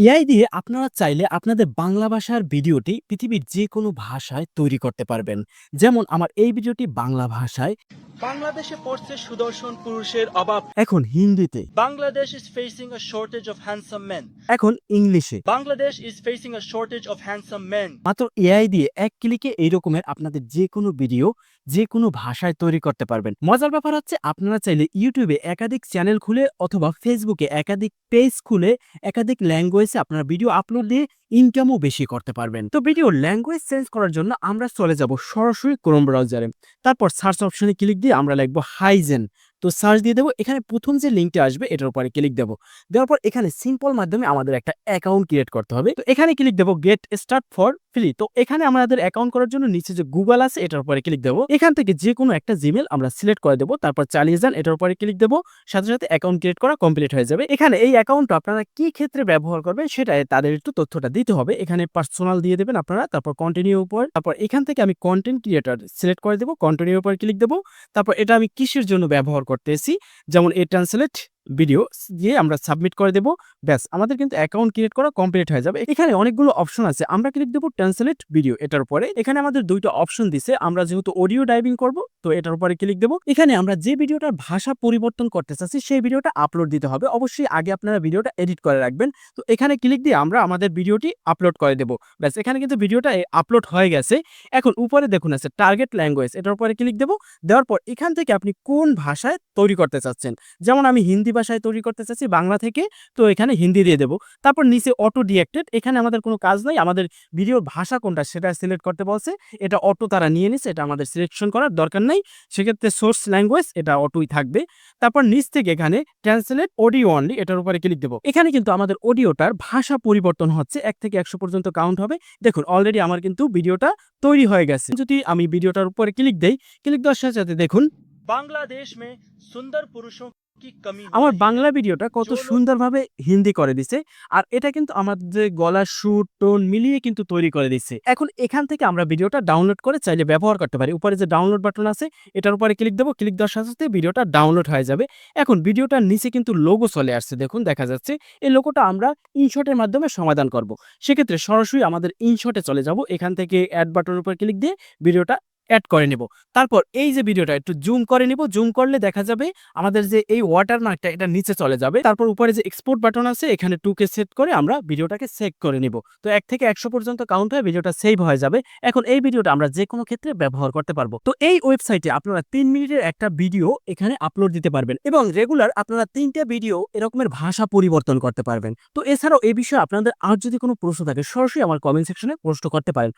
AI দিয়ে আপনারা চাইলে আপনাদের বাংলা ভাষার ভিডিওটি পৃথিবীর যে কোনো ভাষায় তৈরি করতে পারবেন। যেমন আমার এই ভিডিওটি বাংলা ভাষায়। বাংলাদেশে পড়ছে সুদর্শন পুরুষের অভাব। এখন হিন্দিতে। Bangladesh is facing a shortage of handsome men এখন ইংলিশে। Bangladesh is facing a shortage of handsome men মাত্র এআই দিয়ে এক ক্লিকে এই রকমের আপনাদের যে কোনো ভিডিও যে কোনো ভাষায় তৈরি করতে পারবেন। মজার ব্যাপার হচ্ছে আপনারা চাইলে ইউটিউবে একাধিক চ্যানেল খুলে অথবা ফেসবুকে একাধিক পেজ খুলে একাধিক ল্যাঙ্গুয়েজে আপনারা ভিডিও আপলোড দিয়ে ইনকামও বেশি করতে পারবেন। তো ভিডিও ল্যাঙ্গুয়েজ চেঞ্জ করার জন্য আমরা চলে যাব সরাসরি ক্রোম ব্রাউজারে তারপর সার্চ অপশনে ক্লিক দিয়ে আমরা লিখব হাইজেন তো সার্চ দিয়ে দেবো, এখানে প্রথম যে লিঙ্কটা আসবে, এটার উপরে ক্লিক দেবো। দেওয়ার পর এখানে সিম্পল মাধ্যমে আমাদের একটা অ্যাকাউন্ট ক্রিয়েট করতে হবে। তো এখানে ক্লিক দেবো গেট স্টার্ট ফর ফ্রি। তো এখানে আমাদের অ্যাকাউন্ট করার জন্য নিচে যে গুগল আছে, এটার উপরে ক্লিক দেবো। এখান থেকে যে কোনো একটা জিমেল আমরা সিলেক্ট করে দেবো, তারপর চালিয়ে যান এটার উপরে ক্লিক দেবো। সাথে সাথে অ্যাকাউন্ট ক্রিয়েট করা কমপ্লিট হয়ে যাবে। এখানে এই অ্যাকাউন্টটা আপনারা কি ক্ষেত্রে ব্যবহার করবেন সেটাই তাদের একটু তথ্যটা দিতে হবে। এখানে পার্সোনাল দিয়ে দেবেন আপনারা, তারপর কন্টিনিউ উপর। তারপর এখান থেকে আমি কন্টেন্ট ক্রিয়েটার সিলেক্ট করে দেবো কন্টিনিউ উপর ক্লিক দেবো। তারপর এটা আমি কিসের জন্য ব্যবহার করতেছি? যেমন এ ট্রান্সলেট ভিডিও দিয়ে আমরা সাবমিট করে দেবো। ব্যাস, আমাদের কিন্তু অ্যাকাউন্ট ক্রিয়েট করা কমপ্লিট হয়ে যাবে। এখানে অনেকগুলো অপশন আছে। আমরা ক্লিক দেবো ট্রান্সলেট ভিডিও এটার উপরে। এখানে আমাদের দুইটা অপশন দিছে। আমরা যেহেতু অডিও ডাইভিং করব, তো এটার উপরে ক্লিক দেবো। এখানে আমরা যে ভিডিওটার ভাষা পরিবর্তন করতে চাচ্ছি, সেই ভিডিওটা আপলোড দিতে হবে। অবশ্যই আগে আপনারা ভিডিওটা এডিট করে রাখবেন। তো এখানে ক্লিক দিয়ে আমরা আমাদের ভিডিওটি আপলোড করে দেবো। ব্যাস, এখানে কিন্তু ভিডিওটা আপলোড হয়ে গেছে। এখন উপরে দেখুন আছে টার্গেট ল্যাঙ্গুয়েজ এটার উপরে ক্লিক দেবো। দেওয়ার পর এখান থেকে আপনি কোন ভাষায় তৈরি করতে চাচ্ছেন। যেমন আমি হিন্দি ভাষায় তৈরি করতে চাচ্ছি, বাংলা থেকে তো এখানে হিন্দি দিয়ে দেবো। তারপর নিচে অটো ডিএক্টেড এখানে আমাদের কোনো কাজ নাই। আমাদের ভিডিওর ভাষা কোনটা সেটা সিলেক্ট করতে বলছে। এটা অটো তারা নিয়ে নিছে, এটা আমাদের সিলেকশন করার দরকার নেই। সেক্ষেত্রে সোর্স ল্যাঙ্গুয়েজ এটা অটোই থাকবে। তারপর নিচ থেকে এখানে ট্রান্সলেট অডিও অনলি এটার উপরে ক্লিক দেবো। এখানে কিন্তু আমাদের অডিওটার ভাষা পরিবর্তন হচ্ছে। এক থেকে একশো পর্যন্ত কাউন্ট হবে। দেখুন অলরেডি আমার কিন্তু ভিডিওটা তৈরি হয়ে গেছে। যদি আমি ভিডিওটার উপরে ক্লিক দেই ক্লিক দেওয়ার সাথে সাথে দেখুন বাংলাদেশ মে সুন্দর পুরুষ আমার বাংলা ভিডিওটা কত সুন্দরভাবে হিন্দি করে দিছে আর এটা কিন্তু আমাদের গলা সুর টোন মিলিয়ে কিন্তু তৈরি করে দিচ্ছে এখন এখান থেকে আমরা ভিডিওটা ডাউনলোড করে চাইলে ব্যবহার করতে পারি। উপরে যে ডাউনলোড বাটন আছে এটার উপরে ক্লিক দেবো ক্লিক দেওয়ার সাথে সাথে ভিডিওটা ডাউনলোড হয়ে যাবে। এখন ভিডিওটার নিচে কিন্তু লোগো চলে আসছে দেখুন দেখা যাচ্ছে। এই লোগোটা আমরা ইনশটের মাধ্যমে সমাধান করব। সেক্ষেত্রে সরাসরি আমাদের ইনশটে চলে যাব। এখান থেকে অ্যাড বাটনের উপর ক্লিক দিয়ে ভিডিওটা অ্যাড করে নেব। তারপর এই যে ভিডিওটা একটু জুম করে নিব। জুম করলে দেখা যাবে আমাদের যে এই ওয়াটার ওয়াটারমার্কটা এটা নিচে চলে যাবে। তারপর উপরে যে এক্সপোর্ট বাটন আছে, এখানে টুকে সেট করে আমরা ভিডিওটাকে সেভ করে নিব। তো এক থেকে একশো পর্যন্ত কাউন্ট হয়ে ভিডিওটা সেভ হয়ে যাবে। এখন এই ভিডিওটা আমরা যে কোনো ক্ষেত্রে ব্যবহার করতে পারব। তো এই ওয়েবসাইটে আপনারা তিন মিনিটের একটা ভিডিও এখানে আপলোড দিতে পারবেন এবং রেগুলার আপনারা তিনটা ভিডিও এরকমের ভাষা পরিবর্তন করতে পারবেন। তো এছাড়াও এই বিষয়ে আপনাদের আর যদি কোনো প্রশ্ন থাকে, সরাসরি আমার কমেন্ট সেকশনে প্রশ্ন করতে পারেন।